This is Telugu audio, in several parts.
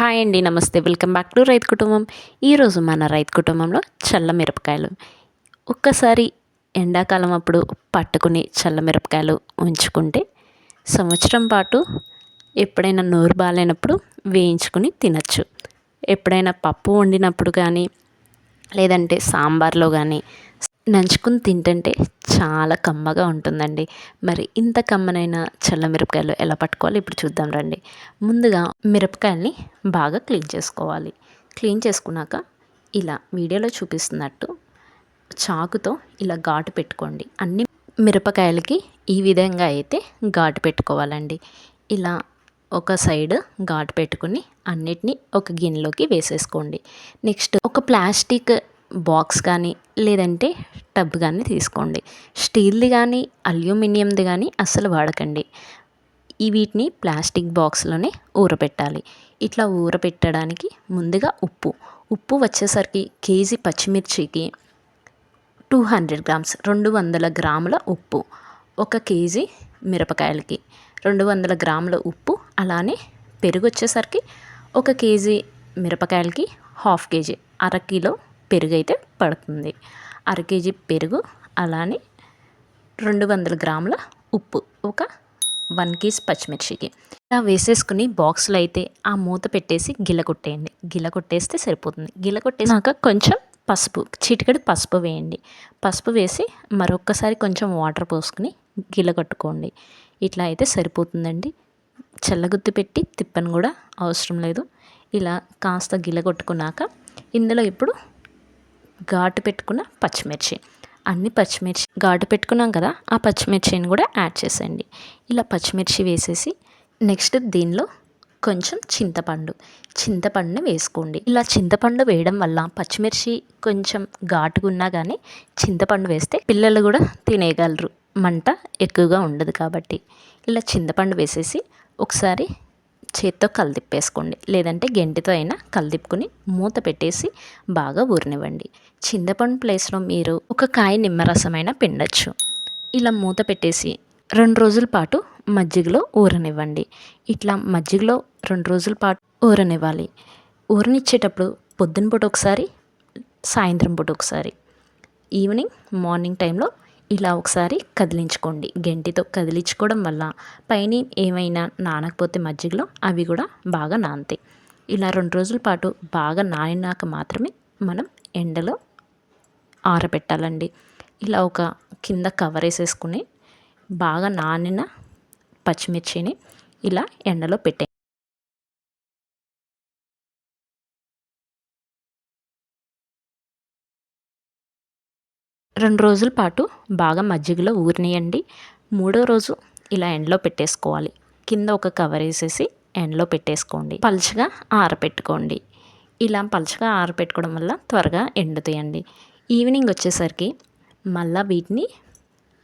హాయ్ అండి నమస్తే. వెల్కమ్ బ్యాక్ టు రైతు కుటుంబం. ఈరోజు మన రైతు కుటుంబంలో చల్ల మిరపకాయలు. ఒక్కసారి ఎండాకాలం అప్పుడు పట్టుకుని చల్ల మిరపకాయలు ఉంచుకుంటే సంవత్సరం పాటు ఎప్పుడైనా నోరు బాగాలేనప్పుడు వేయించుకుని తినచ్చు. ఎప్పుడైనా పప్పు వండినప్పుడు కానీ లేదంటే సాంబార్లో కానీ నంచుకుని తింటుంటే చాలా కమ్మగా ఉంటుందండి. మరి ఇంత కమ్మనైన చల్ల మిరపకాయలు ఎలా పట్టుకోవాలి? ఇప్పుడు చూద్దాం రండి. ముందుగా మిరపకాయల్ని బాగా క్లీన్ చేసుకోవాలి. క్లీన్ చేసుకున్నాక ఇలా వీడియోలో చూపిస్తున్నట్టు చాకుతో ఇలా ఘాటు పెట్టుకోండి. అన్ని మిరపకాయలకి ఈ విధంగా అయితే ఘాటు పెట్టుకోవాలండి. ఇలా ఒక సైడ్ ఘాటు పెట్టుకుని అన్నిటినీ ఒక గిన్నెలోకి వేసేసుకోండి. నెక్స్ట్ ఒక ప్లాస్టిక్ బాక్స్ కానీ లేదంటే టబ్ కానీ తీసుకోండి. స్టీల్ది కానీ అల్యూమినియంది కానీ అస్సలు వాడకండి. ఈ వీటిని ప్లాస్టిక్ బాక్స్లోనే ఊరపెట్టాలి ఇట్లా ఊరపెట్టడానికి ముందుగా ఉప్పు. ఉప్పు వచ్చేసరికి కేజీ పచ్చిమిర్చికి టూ హండ్రెడ్ గ్రామ్స్ రెండు వందల గ్రాముల ఉప్పు ఒక కేజీ మిరపకాయలకి రెండు వందల గ్రాముల ఉప్పు అలానే పెరుగు వచ్చేసరికి ఒక కేజీ మిరపకాయలకి హాఫ్ కేజీ అర కిలో పెరుగు అయితే పడుతుంది. అర కేజీ పెరుగు అలానే రెండు వందల గ్రాముల ఉప్పు ఒక వన్ కేజీ పచ్చిమిర్చికి. ఇలా వేసేసుకుని బాక్స్లో అయితే ఆ మూత పెట్టేసి గిల కొట్టేయండి. గిల కొట్టేస్తే సరిపోతుంది. గిల కొట్టేసాక కొంచెం పసుపు చిటికడి పసుపు వేయండి. పసుపు వేసి మరొక్కసారి కొంచెం వాటర్ పోసుకుని గిల కొట్టుకోండి. ఇట్లా అయితే సరిపోతుందండి. చల్లగుత్తి పెట్టి తిప్పని కూడా అవసరం లేదు. ఇలా కాస్త గిల కొట్టుకున్నాక ఇందులో ఇప్పుడు ఘాటు పెట్టుకున్న పచ్చిమిర్చి. అన్ని పచ్చిమిర్చి ఘాటు పెట్టుకున్నాం కదా ఆ పచ్చిమిర్చిని కూడా యాడ్ చేసేయండి. ఇలా పచ్చిమిర్చి వేసేసి నెక్స్ట్ దీనిలో కొంచెం చింతపండు. చింతపండుని వేసుకోండి. ఇలా చింతపండు వేయడం వల్ల పచ్చిమిర్చి కొంచెం ఘాటుగా కానీ చింతపండు వేస్తే పిల్లలు కూడా తినేయగలరు. మంట ఎక్కువగా ఉండదు కాబట్టి. ఇలా చింతపండు వేసేసి ఒకసారి చేత్తో కలిదిప్పేసుకోండి. లేదంటే గెంటితో అయినా కలిదిప్పుకుని మూత పెట్టేసి బాగా ఊరనివ్వండి. చింతపండు ప్లేస్లో మీరు ఒక కాయ నిమ్మరసమైనా పిండొచ్చు. ఇలా మూత పెట్టేసి రెండు రోజుల పాటు మజ్జిగలో ఊరనివ్వండి. ఇట్లా మజ్జిగలో రెండు రోజుల పాటు ఊరనివ్వాలి. ఊరనిచ్చేటప్పుడు పొద్దున పూట ఒకసారి సాయంత్రం పూట ఒకసారి. ఈవినింగ్ మార్నింగ్ టైంలో ఇలా ఒకసారి కదిలించుకోండి. గెంటితో కదిలించుకోవడం వల్ల పైన ఏమైనా నానకపోతే మజ్జిగలో అవి కూడా బాగా నానతాయి. ఇలా రెండు రోజుల పాటు బాగా నానినాక మాత్రమే మనం ఎండలో ఆరబెట్టాలండి. ఇలా ఒక కింద కవర్ వేసేసుకుని బాగా నానిన పచ్చిమిర్చిని ఇలా ఎండలో పెట్టే రెండు రోజుల పాటు బాగా మజ్జిగలో ఊరినియండి. మూడో రోజు ఇలా ఎండలో పెట్టేసుకోవాలి. కింద ఒక కవర్ వేసేసి ఎండలో పెట్టేసుకోండి. పలుచగా ఆరపెట్టుకోండి. ఇలా పలుచగా ఆరపెట్టుకోవడం వల్ల త్వరగా ఎండుతాయండి. ఈవినింగ్ వచ్చేసరికి మళ్ళీ వీటిని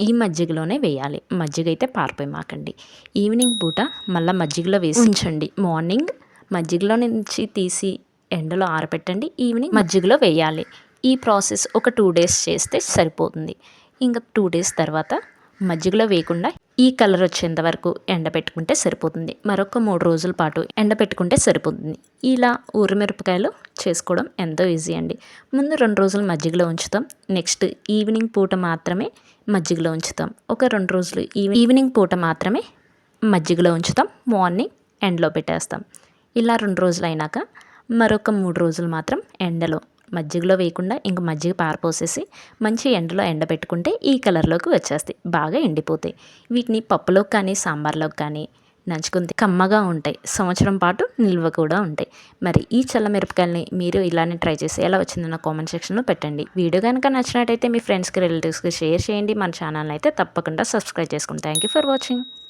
ఈ మజ్జిగలోనే వేయాలి. మజ్జిగ అయితే పారిపోయి మాకండి. ఈవినింగ్ పూట మళ్ళీ మజ్జిగలో వేసి ఉంచండి. మార్నింగ్ మజ్జిగలో నుంచి తీసి ఎండలో ఆరపెట్టండి. ఈవినింగ్ మజ్జిగలో వేయాలి. ఈ ప్రాసెస్ ఒక టూ డేస్ చేస్తే సరిపోతుంది. ఇంకా టూ డేస్ తర్వాత మజ్జిగలో వేయకుండా ఈ కలర్ వచ్చేంత వరకు ఎండబెట్టుకుంటే సరిపోతుంది. మరొక మూడు రోజుల పాటు ఎండబెట్టుకుంటే సరిపోతుంది. ఇలా ఊరిమిరపకాయలు చేసుకోవడం ఎంతో ఈజీ అండి. ముందు రెండు రోజులు మజ్జిగలో ఉంచుతాం. నెక్స్ట్ ఈవినింగ్ పూట మాత్రమే మజ్జిగలో ఉంచుతాం. ఒక రెండు రోజులు ఈవినింగ్ పూట మాత్రమే మజ్జిగలో ఉంచుతాం. మార్నింగ్ ఎండలో పెట్టేస్తాం. ఇలా రెండు రోజులు అయినాక మరొక మూడు రోజులు మాత్రం ఎండలో మజ్జిగలో వేయకుండా ఇంక మజ్జిగ పారపోసేసి మంచి ఎండలో ఎండబెట్టుకుంటే ఈ కలర్లోకి వచ్చేస్తాయి. బాగా ఎండిపోతాయి. వీటిని పప్పులోకి కానీ సాంబార్లోకి కానీ నంచుకుంది కమ్మగా ఉంటాయి. సంవత్సరం పాటు నిల్వ కూడా ఉంటాయి. మరి ఈ చల్ల మిరపకాయలని మీరు ఇలానే ట్రై చేసి ఎలా వచ్చిందన్న కామెంట్ సెక్షన్లో పెట్టండి. వీడియో కనుక నచ్చినట్టయితే మీ ఫ్రెండ్స్కి రిలేటివ్స్కి షేర్ చేయండి. మన ఛానల్ అయితే తప్పకుండా సబ్స్క్రైబ్ చేసుకోండి థ్యాంక్ యూ ఫర్ వాచింగ్.